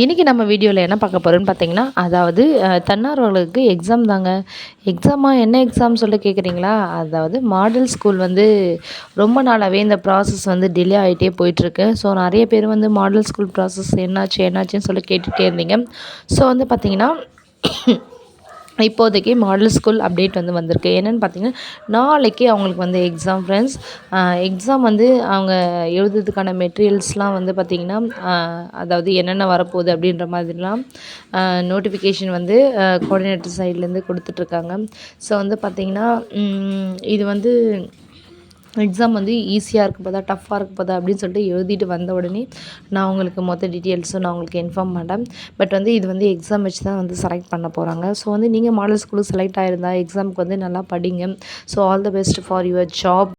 இன்றைக்கி நம்ம வீடியோவில் என்ன பார்க்க போகிறோன்னு பார்த்தீங்கன்னா அதாவது தன்னார்வலுக்கு தன்னார்வலர்களுக்கு எக்ஸாம் தாங்க. எக்ஸாமா என்ன எக்ஸாம் சொல்லி கேட்குறீங்களா அதாவது மாடல் ஸ்கூல் வந்து ரொம்ப நாளாகவே இந்த ப்ராசஸ் வந்து டிலே ஆகிட்டே போயிட்டுருக்கு. ஸோ நிறைய பேர் வந்து மாடல் ஸ்கூல் ப்ராசஸ் என்னாச்சு என்னாச்சுன்னு சொல்லி கேட்டுகிட்டே இருந்தீங்க. ஸோ வந்து பார்த்திங்கன்னா இப்போதைக்கு மாடல் ஸ்கூல் அப்டேட் வந்து வந்திருக்கு. என்னென்னு பார்த்தீங்கன்னா நாளைக்கு அவங்களுக்கு வந்து எக்ஸாம் ஃப்ரெண்ட்ஸ் எக்ஸாம் வந்து அவங்க எழுதுறதுக்கான மெட்டீரியல்ஸ்லாம் வந்து பார்த்திங்கன்னா அதாவது என்னென்ன வரப்போகுது அப்படின்ற மாதிரிலாம் நோட்டிஃபிகேஷன் வந்து கோஆர்டினேட்டர் சைட்லேருந்து கொடுத்துட்ருக்காங்க ஸோ வந்து பார்த்திங்கன்னா இது வந்து எக்ஸாம் வந்து ஈஸியாக இருக்க போதா டஃப்பாக இருக்க போதா அப்படின்னு சொல்லிட்டு எழுதிட்டு வந்த உடனே நான் உங்களுக்கு மொத்த டீட்டெயில்ஸும் நான் உங்களுக்கு இன்ஃபார்ம் பண்ணேன் பட் வந்து இது வந்து எக்ஸாம் வச்சு தான் வந்து செலக்ட் பண்ண போகிறாங்க ஸோ வந்து நீங்கள் மாடல் ஸ்கூலுக்கு செலக்ட் ஆகிருந்தா எக்ஸாமுக்கு வந்து நல்லா படிங்க. So all the best for your job